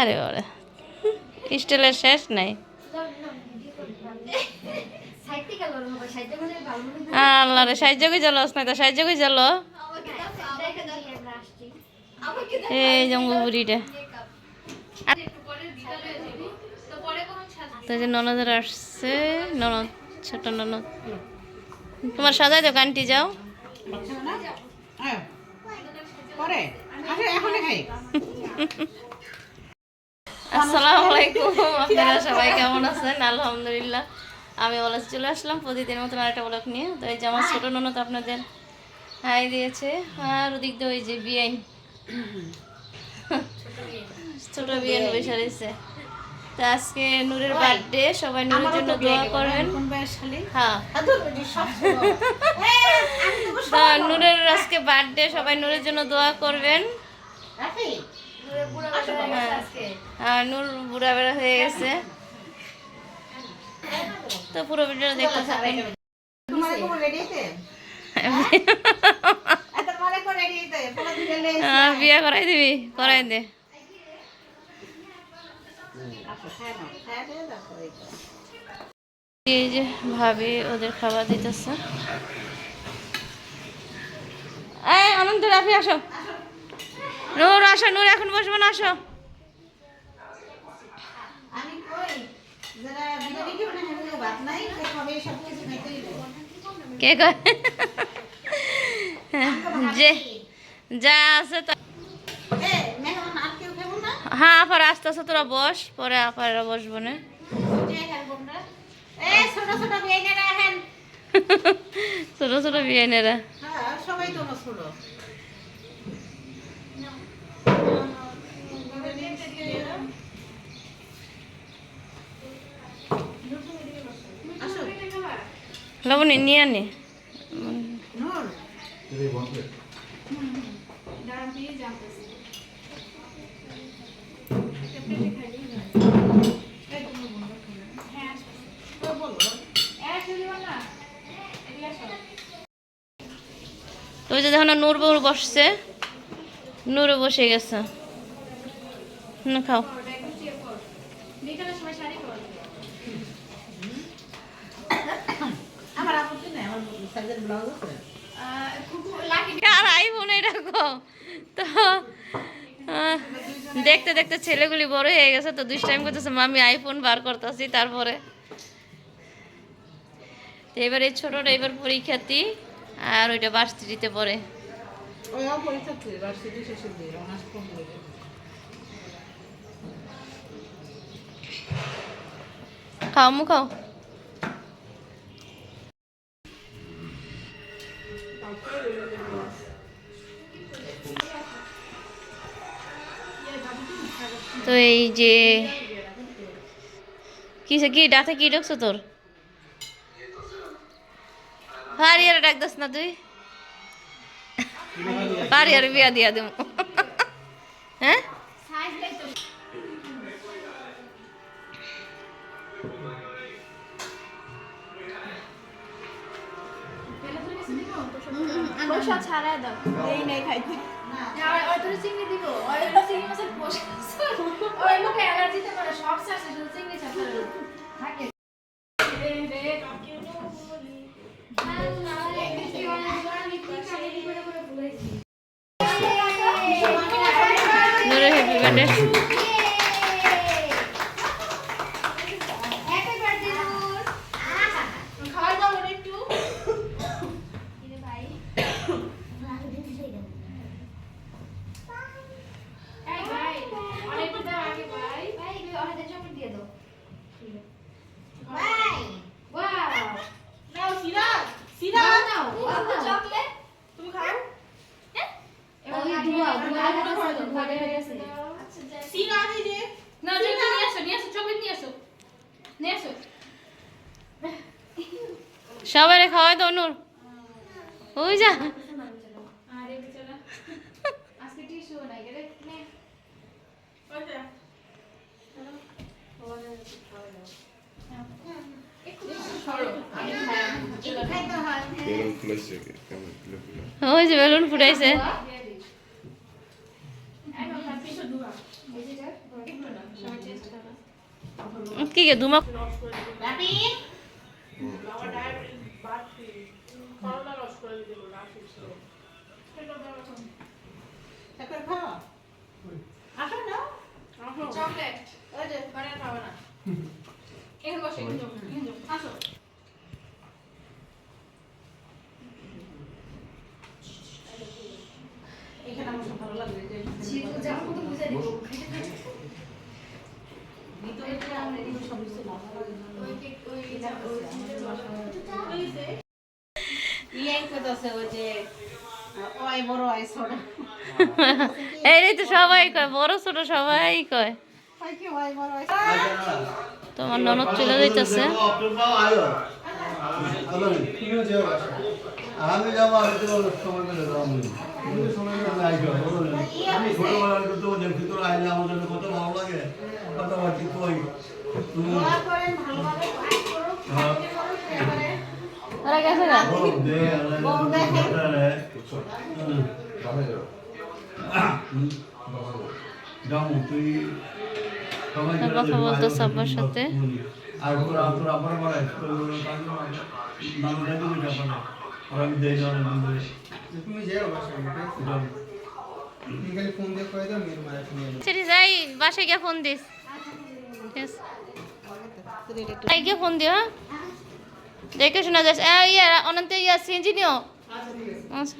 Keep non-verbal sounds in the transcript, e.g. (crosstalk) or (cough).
আরে ওরে স্টিলের শেষ নাই। আল্লাহ রে সাহায্য করে জ্বালো না তো সাহায্য করে জ্বালো এই জঙ্গু বুড়িটা তো যে ননদের আসছে, ননদ, ছোট ননদ। তোমার সাজাই দাও, কান্টি যাও। হ্যাঁ। পরে। এখন খাই। আসসালামু আলাইকুম আপনারা সবাই কেমন আছেন? আলহামদুলিল্লাহ আমি ওলাস চলে আসলাম প্রতিদিনের মতন আরেকটা ব্লক নিয়ে। তো এই যে আমার ছোটো ননদ আপনাদের হাই দিয়েছে আর ওদিক দিয়ে ওই যে বিআইন ছোট বিআইন বসে রয়েছে। তো আজকে নূরের বার্থডে সবাই নূরের জন্য দোয়া করবেন। হ্যাঁ। নূরের আজকে বার্থডে সবাই নূরের জন্য দোয়া করবেন। রাখি আর নূর বুড়া বেড়া হয়ে গেছে। তো পুরো ভিডিও দেখতে থাকুন। পুরো দিলে আহ, বিয়ে করাই দিবি করাই দে। এই যে ভাবি ওদের খাবার দিতেছে। অনন্ত রাফি আসো। নূর আসো নূর এখন বসবো না আসো। কে যে যা আছে তা হ্যাঁ আপার আস্তে আস্তে তোরা বস পরে আপারা বসবো না। ছোট ছোট ছোট বিয়ানেরা হ্যাঁ সবাই তো ছোট আসো লবণী নিয়ে নূর তো ওই যে দেখো না নূর বউর বসছে। নূরও বসে গেছে। না খাও। আমার আপত্তি নাই? আমার সাইজের ব্লাউজ আছে? আর তো দেখতে দেখতে ছেলেগুলি বড় হয়ে গেছে তো দুই টাইম করতেছে মামি আইফোন বার করতেছি তারপরে। তো এবার এই ছোটটা এবার পরীক্ষার্থী আর ওইটা ভার্সিটিতে পড়ে। খাও মু খাও। তো এই যে কিসে কি ডাকে কি ডাকছো তোর পারিয়ার ডাক দাস না তুই পারিয়ার বিয়া দিয়া দেবো হ্যাঁ খোসা ছাড়াই দাও। এই নেই খাইতে আর ওই তোর চিংড়ি দিব ওই চিংড়ি মাছের খোসা ওই লোকে অ্যালার্জিতে করে সব সাথে শুধু চিংড়ি ছাড়া থাকে নুরে হ্যাপি বার্থডে খাওয়া দাও একটু এই ভাই অনেকটু দাও আগে ভাই ভাই অনেকটা চকলেট দিয়ে দাও ভাই ওয়াও নাও সিরাজ নাও সিরাজ নাও চকলেট তুমি খাও এবার ধোয়া ধোয়া গেছে ধোয়া গেছে আচ্ছা যাই সিরাজ এই যে না চকলেট নিয়ে আসো নিয়ে আসো চকলেট নিয়ে আসো নিয়ে আসো সবাই খাওয়াই তো নূর ওই যা আরে বেচারা আজকে টিস্যু নাই রে নে ওই বেলুন ফুটাইছে। কি গে দুমা রাপি তারপর খাও আসো না চকলেট ওই যে বানার খাবে না এখানে বসে এখানে যাও, এখানে যাও, আসো এখানে আমার সব ভালো লাগবে যে যেমন মতো বুঝে দিব ভিতরে যে আমরা এগুলো সব কিছু ভালো লাগে ওই কেক ওই ওই ইয়াই কইতাছে ওই যে ওই বড় আই ছোট এই তো সবাই কয় বড় ছোট সবাই কয় তোমার ননদ চলে যাইতেছে আমি যাব আমি তো সময় পেলে যাব আমি। সময় পেলে আমি ছোটবেলার তো দেখি তোর আইলে আমার জন্য কত ভালো লাগে ভালোভাবে কাজ করুন হ্যাঁ। ওরা গেছে না। যাব (coughs) তুই কথা বলতেছে আব্বার সাথে। যাই বাসায় গিয়ে ফোন দিস। গিয়ে ফোন দিও হ্যাঁ? দেখে শোনা যাচ্ছে। ইয়া অনন্ত ইয়া সিঞ্জি নিও আচ্ছা।